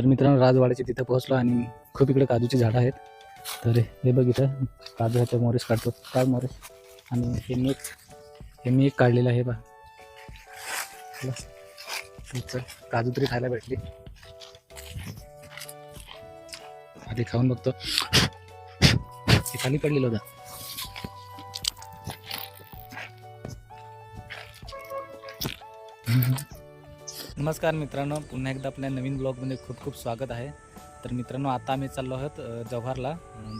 तर मित्रांनो राजवाड्याच्या तिथं पोहोचलो आणि खूप इकडे काजूची झाडं आहेत. तर हे बघ इथं काजू ह्याच्या मोरेस काढतो. काय मोरेस. आणि हे मी एक हे मी एक काढलेलं आहे बा. काजू तरी खायला भेटली. आधी खाऊन बघतो. ते खाली पडलेलं होतं. नमस्कार मित्रांनो पुन्हा एकदा आपल्या नवीन ब्लॉगमध्ये खूप खूप स्वागत आहे. तर मित्रांनो आता आम्ही चाललो आहोत जव्हारला.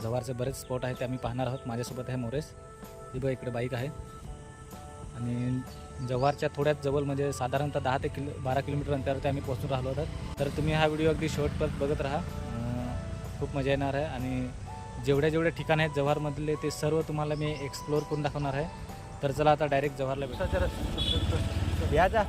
जव्हारचे बरेच स्पॉट आहेत ते आम्ही पाहणार आहोत. माझ्यासोबत आहे मोरेस ही बघ इकडे बाईक आहे. आणि जव्हारच्या थोड्याच जवळ म्हणजे साधारणतः दहा ते किलो बारा किलोमीटर अंतरावरती आम्ही पोहोचून राहिलो आहोत. तर तुम्ही हा व्हिडिओ अगदी शेवटपर्यंत बघत राहा. खूप मजा येणार आहे. आणि जेवढ्या जेवढ्या ठिकाण आहेत जव्हारमधले ते सर्व तुम्हाला मी एक्सप्लोअर करून दाखवणार आहे. तर चला आता डायरेक्ट जव्हारला भेटा. या जा.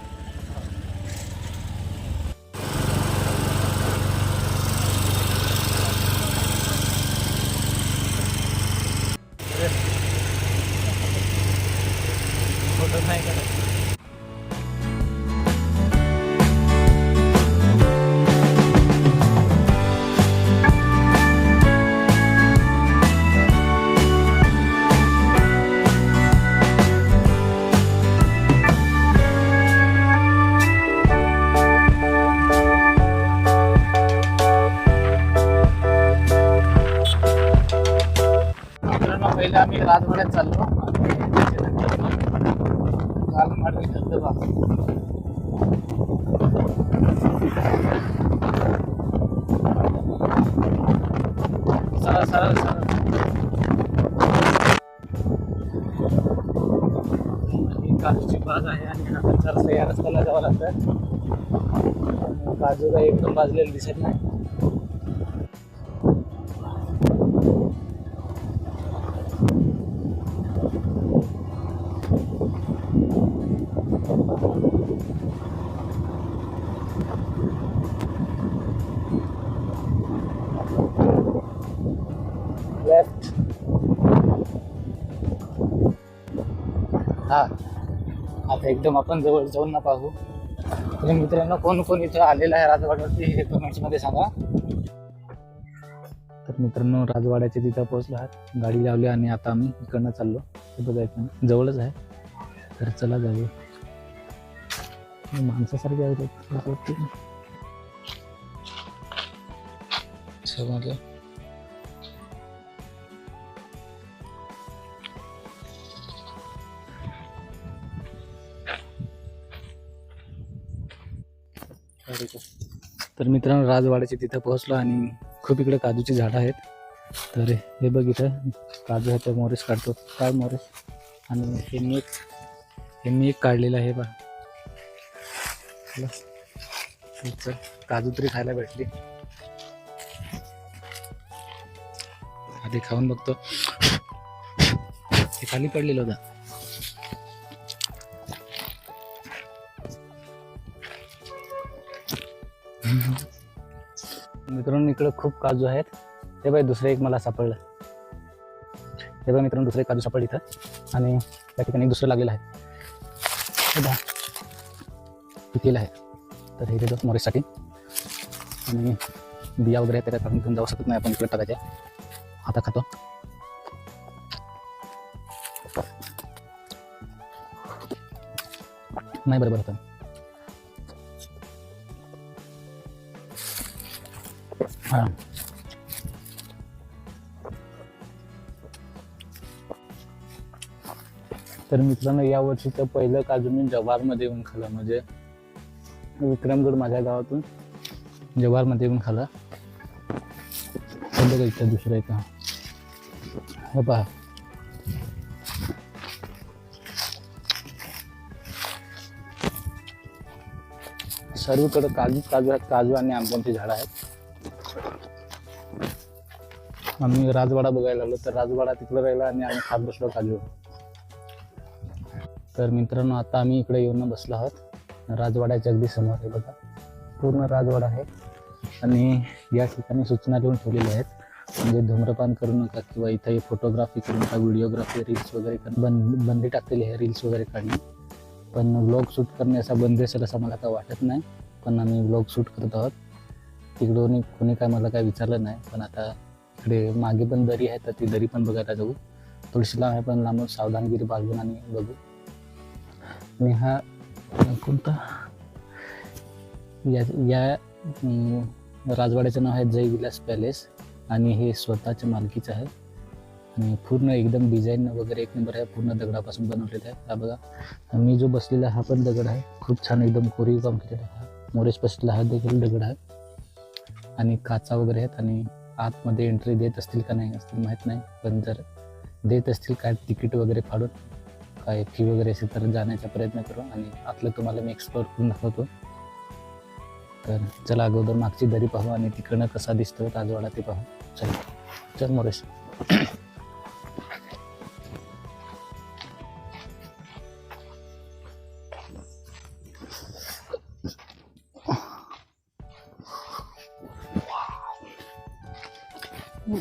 रस्त्याला जावं लागतं. काजू काही एकदम भाजलेलं दिसत नाही. एकदम आपण जवळ जाऊन ना पाहू तर मित्रांनो कोण कोण इथं आलेलं आहे राजवाड्यावरती हे कमेंट्समध्ये सांगा. तर मित्रांनो राजवाड्याच्या तिथं पोहोचलो आहात. गाडी लावली आणि आता आम्ही इकडनं चाललो. हे बघायचं जवळच आहे. तर चला जाऊ माणसासारखे आहेत. तर मित्रांनो राजवाड्याचे तिथं पोहोचलो आणि खूप इकडे काजूची झाडं आहेत. तर हे बघ इथं काजू ह्याच्या मोरेस काढतो. काय मोरेस. आणि हे मी एक हे मी एक काढलेलं आहे बा काजू तरी खायला भेटली. आधी खाऊन बघतो. हे खाली पडलेलं होतं. मित्रांनो इकडे खूप काजू आहेत. हे बाई दुसरे एक मला सापडलं. हे बघा मित्रांनो दुसरे काजू सापडले इथं. आणि त्या ठिकाणी दुसरं लागलेलं आहे. हे बघा. आहे. तर हे देतो मोरेसाठी आणि बिया वगैरे आहेत, त्या घेऊन जाऊ शकत नाही आपण इकडे टाकायचे आता खातो. नाही बरोबर होतं. तर मित्रांनो या वर्षीचं पहिलं काजू मी जव्हारमध्ये येऊन खाल्लं. म्हणजे विक्रमगड माझ्या गावातून जव्हारमध्ये येऊन खाल्लं. बघा इथं दुसरं एक. हो पहा. सर्वकडं काजू काजू आहेत काजू आणि आंब्यांची झाडं आहेत. आम्ही राजवाडा बघायला आलो तर राजवाडा तिकडे राहिला आणि आम्ही खात बसलो काजू तर मित्रांनो आता आम्ही इकडे येऊन बसलो आहोत. राजवाड्याच्या अगदी समोर आहे बघा. पूर्ण राजवाडा आहे. आणि या ठिकाणी सूचना देऊन ठेवलेल्या आहेत. म्हणजे धूम्रपान करू नका किंवा इथे फोटोग्राफी करू नका व्हिडिओग्राफी रील्स वगैरे बंद बंदी टाकलेली आहे रील्स वगैरे काढणे. पण व्लॉग शूट करणे असा बंदी असेल असं मला आता वाटत नाही. पण आम्ही व्लॉग शूट करत आहोत. तिकडून कोणी काय मला काय विचारलं नाही पण आता इकडे मागे पण दरी आहे तर ती दरी पण बघायला जाऊ. थोडीशी लांब आहे पण लांबून सावधानगिरी बाळगून आणि बघू. आणि हा कोणता? या या राजवाड्याचं नाव आहे जय विलास पॅलेस आणि हे स्वतःच्या मालकीचं आहे. आणि पूर्ण एकदम डिझाईन वगैरे एक नंबर आहे पूर्ण दगडापासून बनवलेलं आहे. हा बघा मी जो बसलेला हा पण दगड आहे. खूप छान एकदम कोरीव काम केलेला आहे. हा मोरेश बसलेला हा देखील दगड आहे. आणि काचा वगैरे आहेत आणि आतमध्ये एंट्री देत असतील का नाही असतील माहीत नाही. पण जर देत असतील काय तिकीट वगैरे फाडून काय फी वगैरे असेल तर जाण्याचा प्रयत्न करू आणि आतलं तुम्हाला मी एक्सप्लोर करून दाखवतो. तर चला अगोदर मागची दरी पाहू आणि तिकडनं कसा दिसतो राजवाडा ते पाहू. चल. चल मोरेश. तर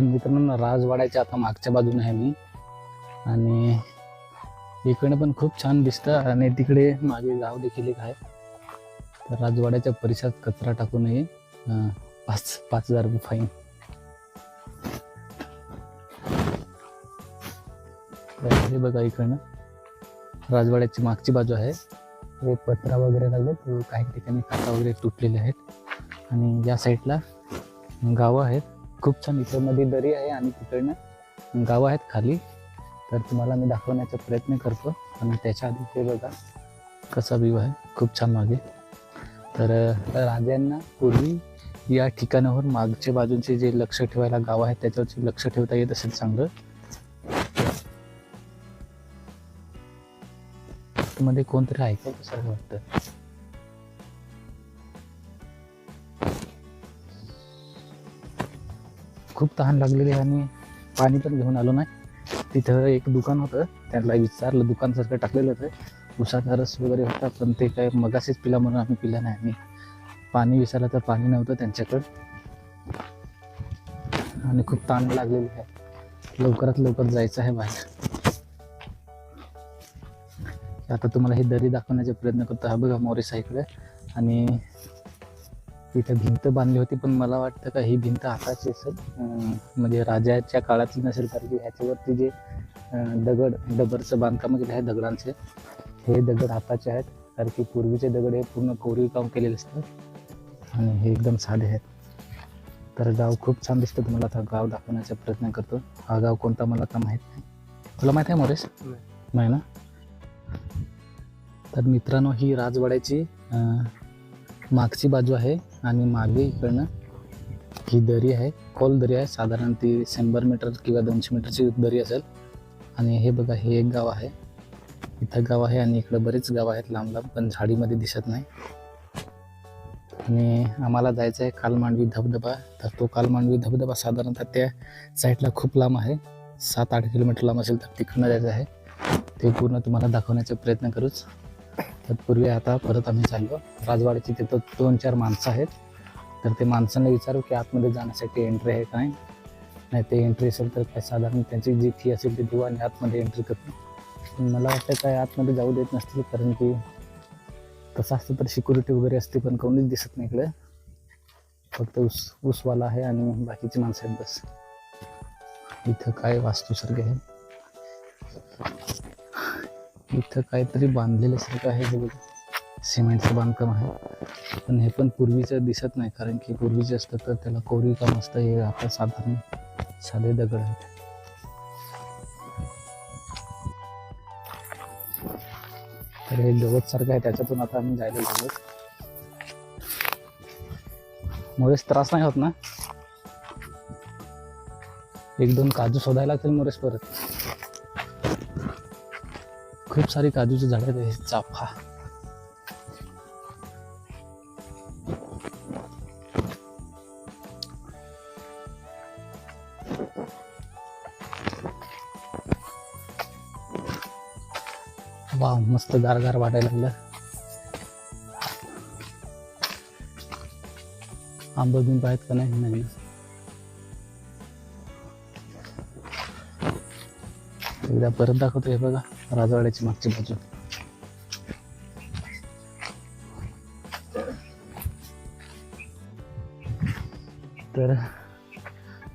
मित्रांनो राजवाड्याच्या आता मागच्या बाजूने आहे मी. आणि इकडे पण खूप छान दिसतं आणि तिकडे मागे गाव देखील एक आहे. तर राजवाड्याच्या परिसरात कचरा टाकू नये. पाच पाच हजार रुपये फाईन हे बघा इकडनं. राजवाड्याची मागची बाजू आहे. हे पत्रा वगैरे लागलेत. काही ठिकाणी काटा वगैरे तुटलेले आहेत. आणि या साईडला गावं आहेत. खूप छान इकडमध्ये दरी आहे आणि तिकडनं गावं आहेत खाली. तर तुम्हाला मी दाखवण्याचा प्रयत्न करतो. आणि त्याच्या आधी ते बघा कसा व्ह्यू आहे. खूप छान मागे. तर राजांना पूर्वी या ठिकाणावर मागच्या बाजूचे जे लक्ष ठेवायला गाव आहेत त्याच्यावरचे लक्ष ठेवता येत असेल चांगलं. मध्ये कोणतरी ऐकत असं वाटतं. खूप तहान लागलेली आहे आणि पाणी पण घेऊन आलो नाही. तिथं एक दुकान होतं. त्यांना विचारलं दुकानसारखं टाकलेलं होतं. उसाचा रस वगैरे होता पण ते काय मगाशीच पिला म्हणून आम्ही पिला नाही. आणि पाणी विचारलं तर पाणी नव्हतं त्यांच्याकडं. आणि खूप ताण लागलेली आहे. लवकरात लवकर जायचं आहे बाहेर. आता तुम्हाला ही दरी दाखवण्याचा प्रयत्न करतो हा बघा मोरेस आहे इकडे. आणि तिथे भिंत बांधली होती पण मला वाटतं का ही भिंत आताची असेल म्हणजे राजाच्या काळातली नसेल कारण की ह्याच्यावरती जे दगड डबरचं बांधकाम केलं आहे दगडांचे हे दगड हाताचे आहेत. कारण की पूर्वीचे दगड हे पूर्ण कोरीव काम केलेले असतात. आणि हे एकदम साधे आहेत. तर गाव खूप छान दिसतं तुम्हाला आता गाव दाखवण्याचा प्रयत्न करतो. हा गाव कोणता मला का माहीत नाही. तुला माहीत आहे मोरेश नाही ना? तर मित्रांनो ही राजवाड्याची मागची बाजू आहे आणि मागे इकडनं ही दरी आहे. खोल दरी आहे. साधारण ती शंभर मीटर किंवा दोनशे मीटरची दरी असेल. आणि हे बघा हे एक गाव आहे. इथं गाव आहे आणि इकडं बरेच गाव आहेत लांब लांब पण झाडीमध्ये दिसत नाही. आणि आम्हाला जायचं आहे कालमांडवी धबधबा. तर तो कालमांडवी धबधबा साधारणतः त्या साईडला खूप लांब आहे. सात आठ किलोमीटर लांब असेल तर तिकडनं जायचं आहे. ते पूर्ण तुम्हाला दाखवण्याचा प्रयत्न करूच. तत्पूर्वी आता परत आम्ही चाललो. राजवाड्याची तिथं दोन चार माणसं आहेत. तर ते माणसांना विचारू की आतमध्ये जाण्यासाठी एंट्री आहे काय नाही. ते एंट्री असेल तर काय साधारण त्यांची जी फी असेल ती देऊ आणि आतमध्ये एंट्री करतो पण मला वाटतं काय आतमध्ये जाऊ देत नसतील कारण की तसं असतं तर सिक्युरिटी वगैरे असते पण कोणीच दिसत नाही इकडे. फक्त ऊस ऊसवाला आहे आणि बाकीची माणसं आहेत बस. इथं काय वास्तूसारखे आहे? इथं काहीतरी बांधलेलं सारखं आहे बघ सिमेंटचं बांधकाम आहे. पण हे पण पूर्वीचं दिसत नाही कारण की पूर्वीचे असतं तर त्याला कोरीव काम असतं हे आता साधारण साधे दगड आहेत. तर हे गवत सारखं आहे त्याच्यातून आता आम्ही जायला लागलो. मोरेस त्रास नाही होत ना? एक दोन काजू शोधायला लागतील मोरेस परत. खूप सारी काजूची झाडं आहेत. हे चाफा. वा मस्त गार गार वाटायला लागलं. आंब बिंब आहेत का नाही? नाही. एकदा परत दाखवतो हे बघा. राजवाड्याची मागची बाजू. तर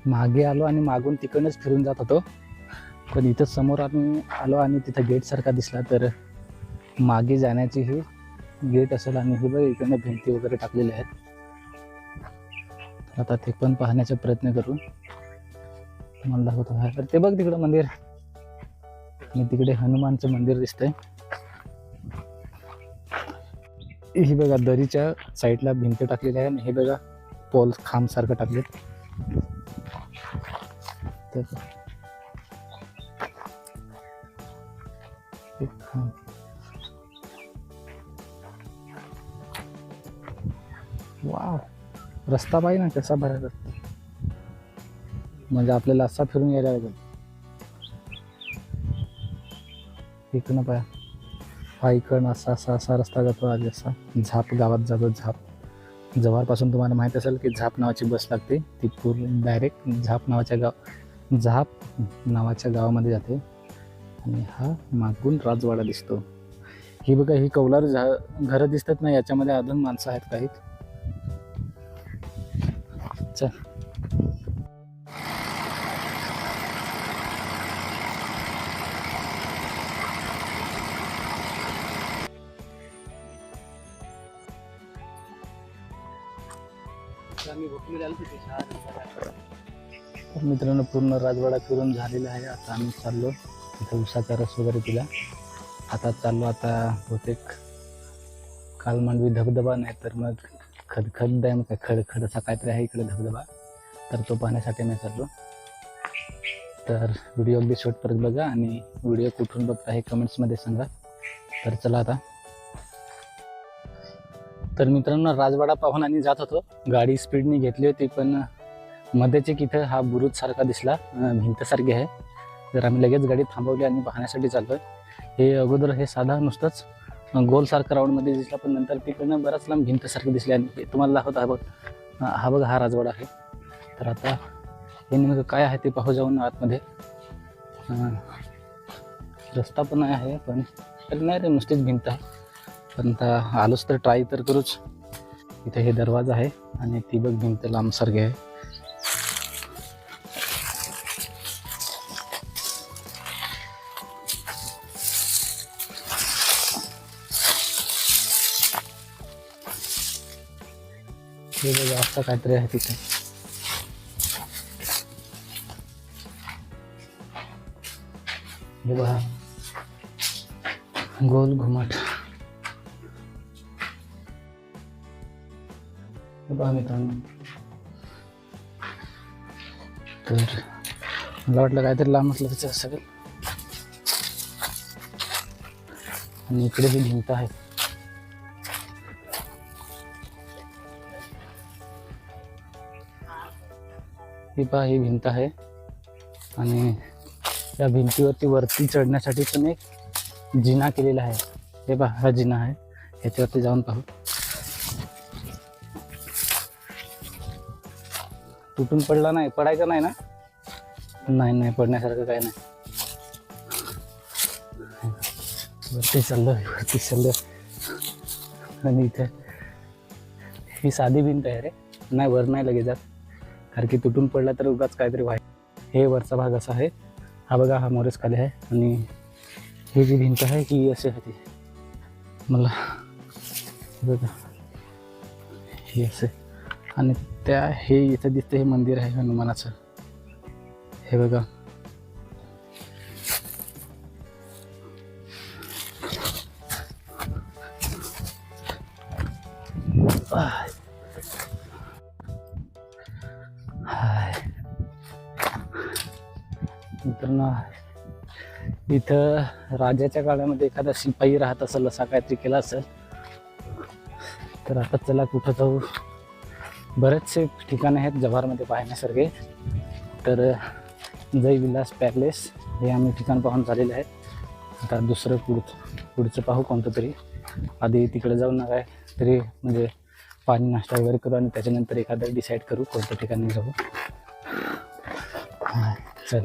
मागे आलो आणि मागून तिकडनंच फिरून जात होतो. पण इथं समोर आम्ही आलो आणि तिथं गेट सारखा दिसला तर मागे जाण्याची ही गेट असेल आणि हे बघ इकडनं भिंती वगैरे टाकलेल्या आहेत. आता ते पण पाहण्याचा प्रयत्न करू. मला होतं तर ते बघ तिकडं मंदिर. आणि तिकडे हनुमानचं मंदिर दिसतंय. ही बघा दरीच्या साईडला भिंत टाकलेली आहे आणि हे बघा पोल खांब सारखं टाकलेत. तर वाव रस्ता पाहिजे ना कसा भरायचा? म्हणजे आपल्याला असा फिरून यायला लागेल. इकडनं पाया हा इकडनं असा असा असा रस्ता जातो आज असा. झाप गावात जातो झाप. जवळपासून तुम्हाला माहीत असेल की झाप नावाची बस लागते. ती पूर्ण डायरेक्ट झाप नावाच्या गाव झाप नावाच्या गावामध्ये जाते. आणि हा मागून राजवाडा दिसतो. ही बघा ही कौलार झा घरं दिसतात ना याच्यामध्ये अजून माणसं आहेत काही. चल. मित्रांनो पूर्ण राजवाडा फिरून झालेला आहे. आता आम्ही चाललो तिथं उसाचा रस वगैरे तिला आता चाललो आता बहुतेक काल मांडवी धबधबा नाही तर मग खदखद मग काय खडखड असा काहीतरी आहे इकडे धबधबा. तर तो पाहण्यासाठी मी चाललो. तर व्हिडिओ अगदी शेवटपर्यंत बघा आणि व्हिडिओ कुठून बघता हे कमेंट्समध्ये सांगा. तर चला आता. तर मित्रांनो राजवाडा पाहून आणि जात होतो. गाडी स्पीडने घेतली होती पण मध्येच एक इथं हा बुरुज सारखा दिसला भिंतसारखी आहे. तर आम्ही लगेच गाडी थांबवली आणि पाहण्यासाठी चाललोय हे अगोदर हे साधा नुसतंच गोलसारखं राऊंडमध्ये दिसला पण नंतर तिकडनं बराच लांब भिंतसारखं दिसली आणि तुम्हाला दाखवत हा बघ. हा बघ हा राजवाडा आहे. तर आता हे नेमकं काय आहे ते पाहू जाऊन आतमध्ये. रस्ता पण आहे पण तर नाही रे नुसतीच भिंत आहे. पण आता आलोच तर ट्राय तर करूच. इथे हे दरवाजा आहे आणि ती बघ भिंत लांबसारखी आहे. हे बघा असं काहीतरी आहे तिथे. हे बघा. गोल घुमट. हे पहा मित्रांनो. तर मला वाटलं काहीतरी लांब असलं त्याचं सगळं. आणि इकडे ही भिंत आहे ही पहा ही भिंत आहे. आणि या भिंतीवरती वरती चढण्यासाठी पण एक जिना केलेला आहे. हे पहा हा जिना आहे. ह्याच्यावरती जाऊन पाहू. तुटून पडला नाही पडायचं नाही ना? नाही नाही पडण्यासारखं काही नाही. वरती चाललोय वरती चाललोय. आणि इथे ही साधी भिंत आहे रे. नाही वर नाही लगेच जात. कारण की तुटून पडला तर उगाच काहीतरी व्हाय हे वरचा भाग असा आहे. हा बघा हा मोरेस खाली आहे आणि ही जी भिंत आहे ही अशी होती मला हे बघा हे असे. आणि त्या हे इथं दिसतं हे मंदिर आहे हनुमानाचं. हे बघा. मित्रांनो इथं राजाच्या काळामध्ये एखादा शिपाई राहत असेल असा काहीतरी केला असेल तर आता चला कुठं जाऊ? बरेचसे ठिकाणं आहेत जव्हारमध्ये पाहण्यासारखे. तर जय विलास पॅलेस हे आम्ही ठिकाण पाहून झालेले आहे आता दुसरं पुढ पुढचं पाहू कोणतं तरी. आधी तिकडे जाऊन नका काय तरी म्हणजे पाणी नाश्ता वगैरे करू आणि त्याच्यानंतर एखादं डिसाईड करू कोणत्या ठिकाणी जाऊ. हां चल.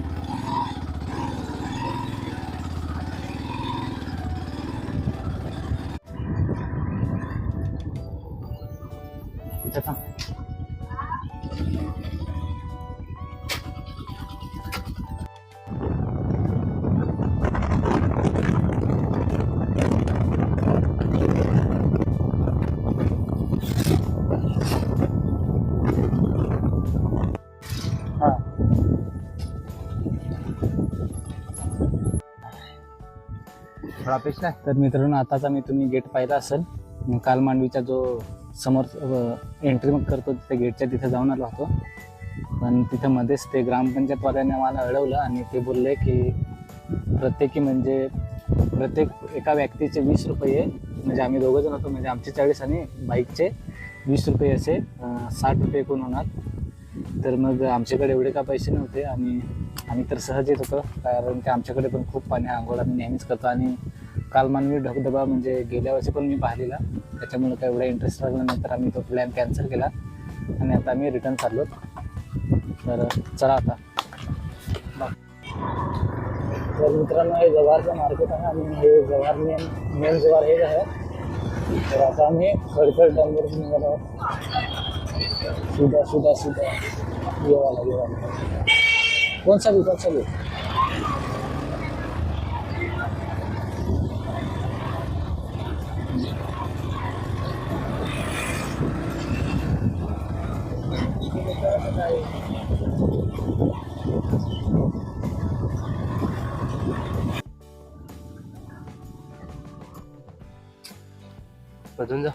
थोडा पेस्ट आहे. तर मित्रांनो आताचा मी तुम्ही गेट पाहिला असेल. काल मांडवीचा जो समोर एंट्री मग करतो तिथे गेटच्या तिथे जाऊन आलो होतो. पण तिथं मध्येच ते ग्रामपंचायतवाल्याने मला अडवलं आणि ते बोलले की प्रत्येकी म्हणजे प्रत्येक एका व्यक्तीचे वीस रुपये म्हणजे आम्ही दोघं जण होतो म्हणजे आमचे चाळीस आणि बाईकचे वीस रुपये असे साठ रुपये एकूण होणार. तर मग आमच्याकडे एवढे का पैसे नव्हते आणि आम्ही तर सहज येत होतो कारण की आमच्याकडे पण खूप पाणी आंघोळ आम्ही नेहमीच करतो आणि काल मानवी धबधबा म्हणजे गेल्या वर्षी पण मी पाहिलेला. त्याच्यामुळे काय एवढा इंटरेस्ट लागला नाही तर आम्ही तो प्लॅन कॅन्सल केला. आणि आता आम्ही रिटर्न चाललो तर चला आता. तर मित्रांनो हे जव्हारचं मार्केट आहे आणि हे जव्हार मेन मेन जव्हार हेच आहे. तर आता आम्ही खडखड डॅमवर निघालो आहोत. सुद्धा सुद्धा सीधा. येवाला वाला ये वाला भी जा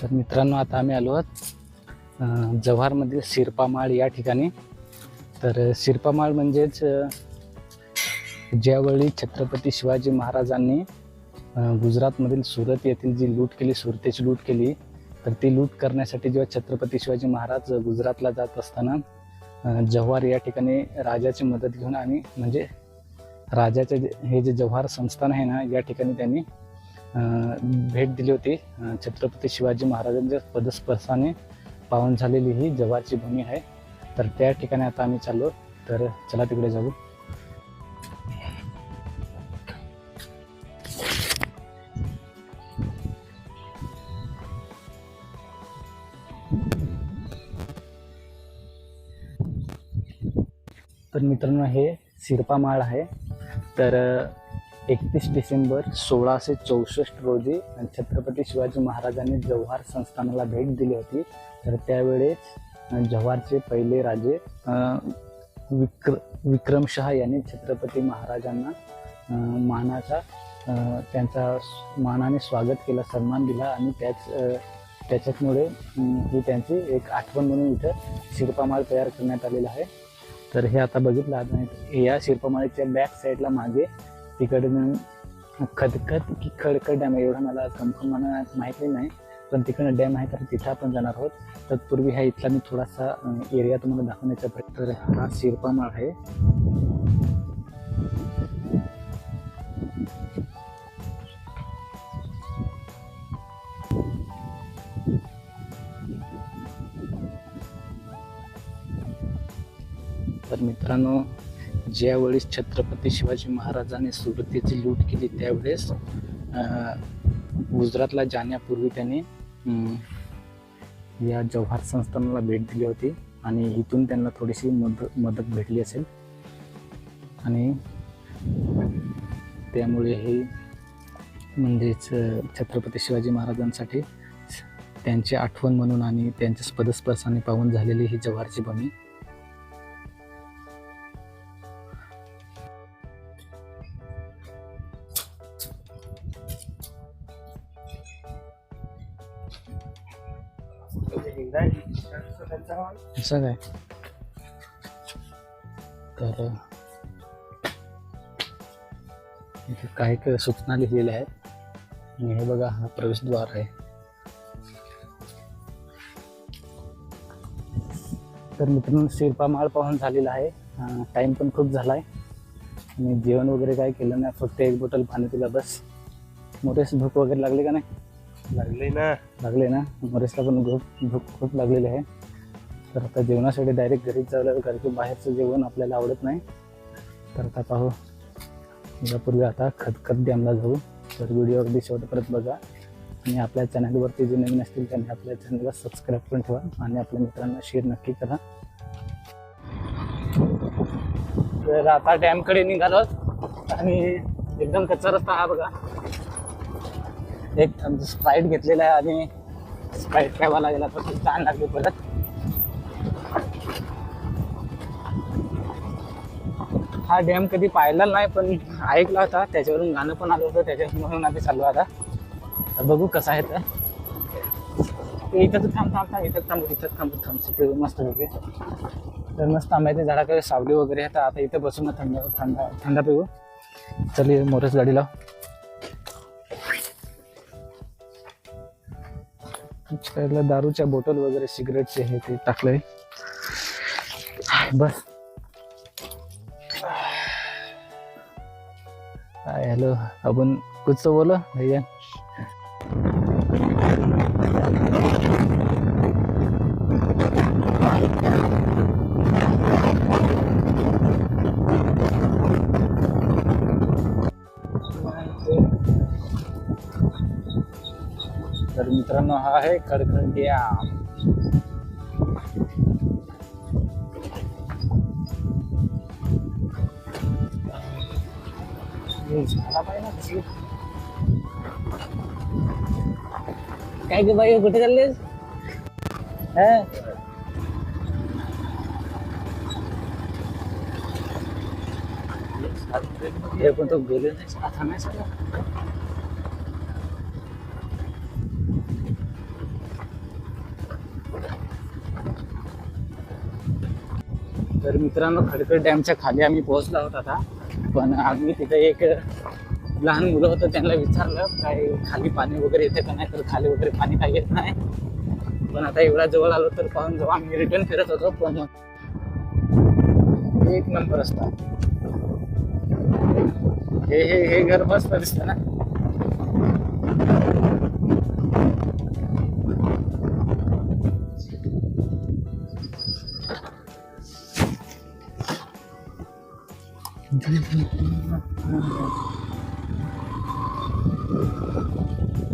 तर मित्रांनो आता आम्ही आलो आहोत जव्हारमध्ये जव्हारमधील शिरपामाळ या ठिकाणी. तर शिरपामाळ म्हणजेच ज्यावेळी छत्रपती शिवाजी महाराजांनी गुजरातमधील सुरत येथील जी लूट केली सुरतेची लूट केली तर ती लूट करण्यासाठी जेव्हा छत्रपती शिवाजी महाराज गुजरातला जात असताना जव्हार या ठिकाणी राजाची मदत घेऊन आणि म्हणजे राजाचे जे- हे जे जव्हार संस्थान आहे ना या ठिकाणी त्यांनी भेट दिली होती. छत्रपती शिवाजी महाराजांच्या पदस्पर्शाने पावन झालेली ही जव्हारची भूमी आहे. तर त्या ठिकाणी आता आम्ही चाललो. तर चला तिकडे जाऊ. तर मित्रांनो हे सिरपामाळ आहे. तर एकतीस डिसेंबर सोळाशे चौसष्ट रोजी छत्रपती शिवाजी महाराजांनी जव्हार संस्थानाला भेट दिली होती. तर त्यावेळेस जव्हारचे पहिले राजे विक्र विक्रमशहा यांनी छत्रपती महाराजांना मानाचा त्यांचा मानाने स्वागत केला सन्मान दिला आणि त्याच त्याच्यामुळे ही त्यांची एक आठवण म्हणून इथं शिरपामाळ तयार करण्यात आलेला आहे. तर हे आता बघितलं आता या शिल्पमाळीच्या बॅक साईडला मागे तिकडनं खदखद की खडखड डॅम आहे एवढं मला कन्फर्म मला माहिती नाही पण तिकडनं डॅम आहे तर तिथं आपण जाणार आहोत. तत्पूर्वी ह्या इथला मी थोडासा एरिया तुम्हाला दाखवण्याचा प्रयत्न तर हा शिरपामाळ आहे. तर मित्रांनो ज्यावेळेस छत्रपती शिवाजी महाराजांनी सुरतेची लूट केली त्यावेळेस गुजरातला जाण्यापूर्वी त्यांनी या जव्हार संस्थानाला भेट दिली होती आणि इथून त्यांना थोडीशी मद मदत भेटली असेल. आणि त्यामुळे हे म्हणजेच छत्रपती शिवाजी महाराजांसाठी त्यांची आठवण म्हणून आणि त्यांच्या पदस्पर्शाने पावन झालेली ही जव्हारची भूमी असं काय? तर इथे काही काय सूचना लिहिलेल्या आहेत. आणि हे बघा हा प्रवेशद्वार आहे. तर मित्रांनो शिरपामाळ पाहून झालेला आहे. टाइम पण खूप झाला आहे आणि जेवण वगैरे काय केलं नाही. फक्त एक बॉटल पाणी पिला बस. मोठेच भूक वगैरे लागली का नाही? लागले ना. लागले ना. बरेचला पण खूप भूक खूप लागलेली आहे. तर आता जेवणासाठी डायरेक्ट घरीच जावं लागेल कारण की बाहेरचं जेवण आपल्याला आवडत नाही. तर आता पाहू. यापूर्वी आता खतखत डॅमला जाऊ तर व्हिडिओ अगदी शेवटपर्यंत बघा. आणि आपल्या चॅनलवरती जे नवीन असतील त्यांनी आपल्या चॅनलला सबस्क्राईब पण ठेवा. आणि आपल्या मित्रांना शेअर नक्की करा. तर आता डॅमकडे निघालो. आणि एकदम कच्चा रस्ता हा बघा. एक स्प्राईट घेतलेला आहे आणि स्प्राईट खायला लागेल आता खूप छान लागली परत. हा डॅम कधी पाहिला नाही पण ऐकला होता. त्याच्यावरून गाणं पण आलं होतं त्याच्या म्हणून आम्ही चालू आता. तर बघू कसं आहे तर इथं तर थांब थांब थांब इथं थांब इथं थांब थांब सुटे मस्त वगैरे तर मस्त थांबायचं झाडाकडे सावली वगैरे आहे तर आता इथं बसून थंड थंड थंडा पिऊ. चल मोरस गाडी लाव पहिला दारूच्या बॉटल वगैरे सिगरेटचे हे ते टाकलंय. बस. काय हॅलो आपण कुठचं बोला? भैया? तर मित्रांनो हा आहे खडखड डॅम हे झाला पाहिजे ना कशी काय ग बाई कुठे चाललेस हा? हे? पण तो गेले नाही आता नाही तर मित्रांनो खडकड डॅमच्या खाली आम्ही पोहोचलो आहोत आता. पण आम्ही तिथे एक लहान मुलं होतं त्यांना विचारलं काय खाली पाणी वगैरे येतं का नाही? तर खाली वगैरे पाणी काही येत नाही. पण आता एवढा जवळ आलो तर पाहून जाऊ आम्ही रिटर्न फिरत होतो पण एक नंबर असता हे हे हे घर मस्त दिसतं ना.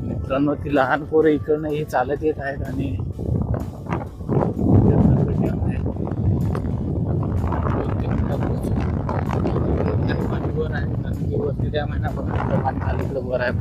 मित्रांनो ती लहान पोरं इकडनं हे चालत येत आहेत आणि पाणी वर आहे वरती त्या महिन्यापर्यंत पाणी खाली इकडं वर आहे.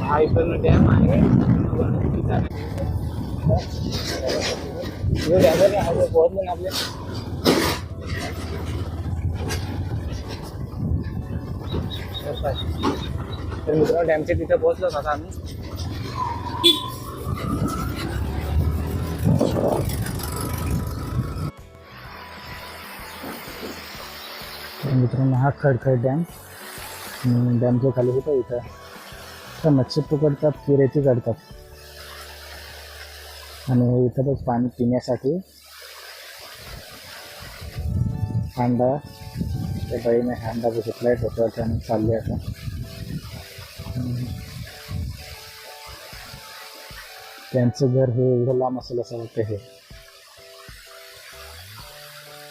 हा इकडनं डॅम आहे. हे डॅमवर आहे पोहोचलो ना आपल्या तर मित्रांनो डॅमच्या तिथे पोहोचलो आता आम्ही. मित्रांनो हा खडखड डॅम. डॅमच्या खाली होतं इथं तर मच्छी पकडतात पिरेची काढतात आणि इथंच पाणी पिण्यासाठी हांडा त्या बाईने हांडा घेतलाय डोक्यावरती आणि चालले आता. त्यांचं घर हे एवढं लांब असेल असं वाटतं हे.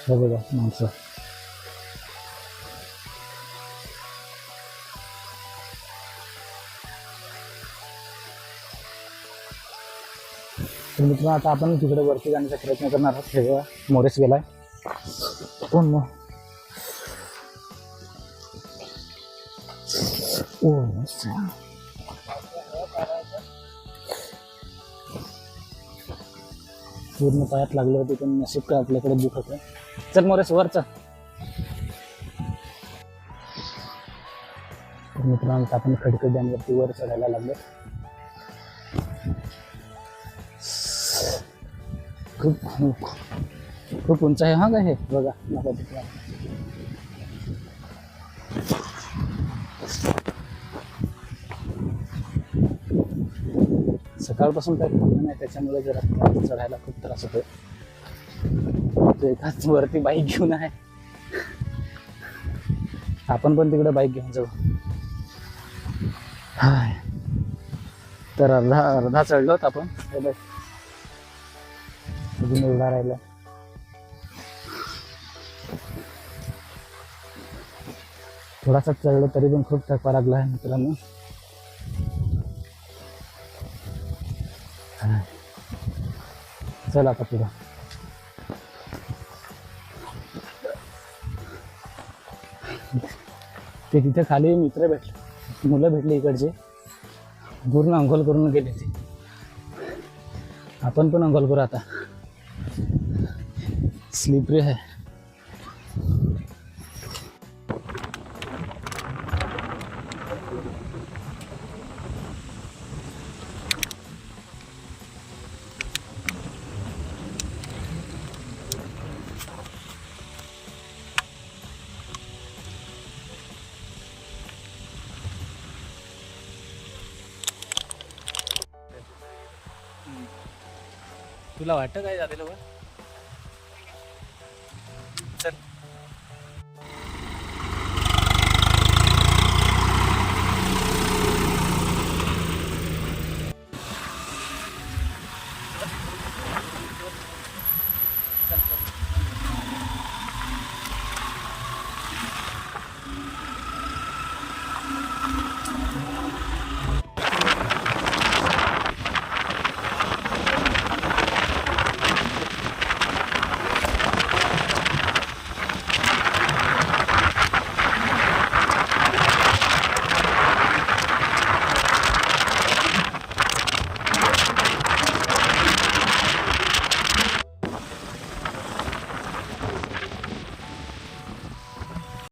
हे बघा माणसं. तर मित्रांनो आता आपण तिकडे वरती जाण्याचा प्रयत्न करणार आहोत. हे मोरेस गेलाय. कोण मग? ओ पूर्ण पायात लागले होते पण नशीब काय आपल्याकडे दुखत होतं. चल मोरेस वरचा मित्रांनो आपण खडकड डॅमवरती वर चढायला लागलो. खूप खूप खूप उंच आहे. हा काय हे? बघा. नका तिकडे. सकाळपासून काही खाल्लं नाही. त्याच्यामुळे जरा चढायला खूप त्रास होतोय. तो एकाच वरती बाईक घेऊन आहे. आपण पण तिकडे बाईक घेऊन जाऊ. हाय. तर अर्धा अर्धा चढलोत आपण. हे अजून उभा राहिला. थोडासा चढलो तरी पण खूप थकवा लागला आहे मित्रांनो. चला आता पुढं. ते तिथे खाली मित्र भेटले. मुलं भेटले इकडचे. पूर्ण अंघोल करून गेले ते. आपण पण अंघोल करू आता. स्लिपरी है। तुला वाटतं काय झालेलं बघ